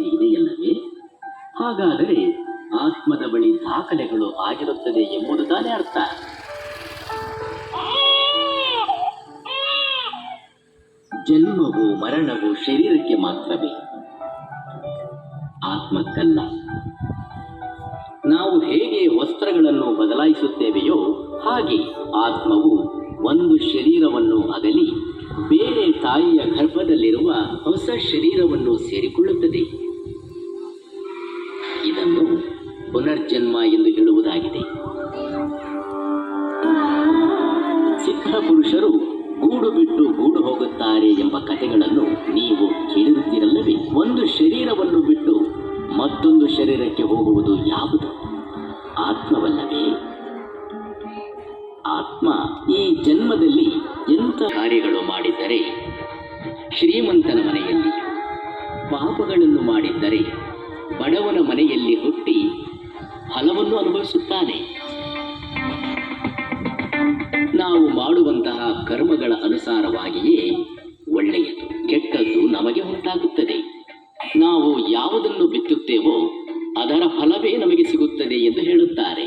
ಇದೆಯಲ್ಲವೇ ಹಾಗಾದರೆ ಆತ್ಮದ ಬಳಿ ದಾಖಲೆಗಳು ಆಗಿರುತ್ತದೆ ಎಂಬುದು ತಾನೇ ಅರ್ಥ. ಜನ್ಮವು ಮರಣವು ಶರೀರಕ್ಕೆ ಮಾತ್ರವೇ. ಆತ್ಮಕ್ಕಲ್ಲ. ನಾವು ಹೇಗೆ ವಸ್ತ್ರಗಳನ್ನು ಬದಲಾಯಿಸುತ್ತೇವೆಯೋ ಹಾಗೆ ಆತ್ಮವು ಒಂದು ಶರೀರವನ್ನು ಅಗಲಿ, ಬೇರೆ ತಾಯಿಯ ಗರ್ಭದಲ್ಲಿರುವ ಹೊಸ ಶರೀರವನ್ನು ಸೇರಿಕೊಳ್ಳುತ್ತದೆ. ಪುನರ್ಜನ್ಮ ಎಂದು ಹೇಳುವುದಾಗಿದೆ. ಸಿದ್ಧ ಪುರುಷರು ಗೂಡು ಬಿಟ್ಟು ಗೂಡು ಹೋಗುತ್ತಾರೆ ಎಂಬ ಕಥೆಗಳನ್ನು ನೀವು ಕೇಳಿರುತ್ತೀರಲ್ಲವೇ? ಒಂದು ಶರೀರವನ್ನು ಬಿಟ್ಟು ಮತ್ತೊಂದು ಶರೀರಕ್ಕೆ ಹೋಗುವುದು ಯಾವುದು? ಆತ್ಮವಲ್ಲವೇ? ಆತ್ಮ ಈ ಜನ್ಮದಲ್ಲಿ ಎಂಥ ಕಾರ್ಯಗಳು ಮಾಡಿದ್ದರೆ, ಶ್ರೀಮಂತನ ಮನೆಯಲ್ಲಿ ಪಾಪಗಳನ್ನು ಮಾಡಿದ್ದರೆ, ಬಡವನ ಮನೆಯಲ್ಲಿ ಹುಟ್ಟಿ ಫಲವನ್ನು ಅನುಭವಿಸುತ್ತಾನೆ. ನಾವು ಮಾಡುವಂತಹ ಕರ್ಮಗಳ ಅನುಸಾರವಾಗಿಯೇ ಒಳ್ಳೆಯದು, ಕೆಟ್ಟದ್ದು ನಮಗೆ ಉಂಟಾಗುತ್ತದೆ. ನಾವು ಯಾವುದನ್ನು ಬಿತ್ತುತ್ತೇವೋ ಅದರ ಫಲವೇ ನಮಗೆ ಸಿಗುತ್ತದೆ ಎಂದು ಹೇಳುತ್ತಾರೆ.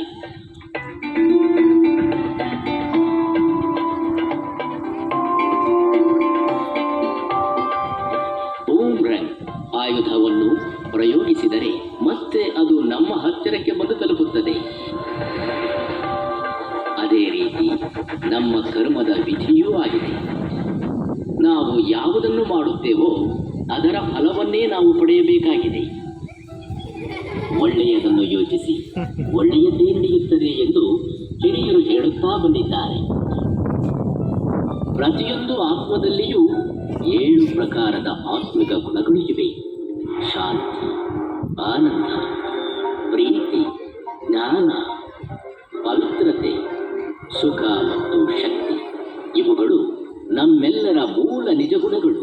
ಆಯುಧವನ್ನು ಪ್ರಯೋಗಿಸಿದರೆ ಮತ್ತೆ ಅದು ನಮ್ಮ ಹತ್ತಿರಕ್ಕೆ ಬಂದು ಅದೇ ರೀತಿ ನಮ್ಮ ಕರ್ಮದ ವಿಧಿಯೂ ಆಗಿದೆ. ನಾವು ಯಾವುದನ್ನು ಮಾಡುತ್ತೇವೋ ಅದರ ಫಲವನ್ನೇ ನಾವು ಪಡೆಯಬೇಕಾಗಿದೆ. ಒಳ್ಳೆಯದನ್ನು ಯೋಚಿಸಿ ಒಳ್ಳೆಯದೇ ನಡೆಯುತ್ತದೆ ಎಂದು ಹಿರಿಯರು ಹೇಳುತ್ತಾ ಬಂದಿದ್ದಾರೆ. ಪ್ರತಿಯೊಂದು ಆತ್ಮದಲ್ಲಿಯೂ ಏಳು ಪ್ರಕಾರದ ಆತ್ಮಿಕ ಗುಣಗಳು ಇವೆ. ಸುಖ ಮತ್ತು ಶಕ್ತಿ. ಇವುಗಳು ನಮ್ಮೆಲ್ಲರ ಮೂಲ ನಿಜ ಗುಣಗಳು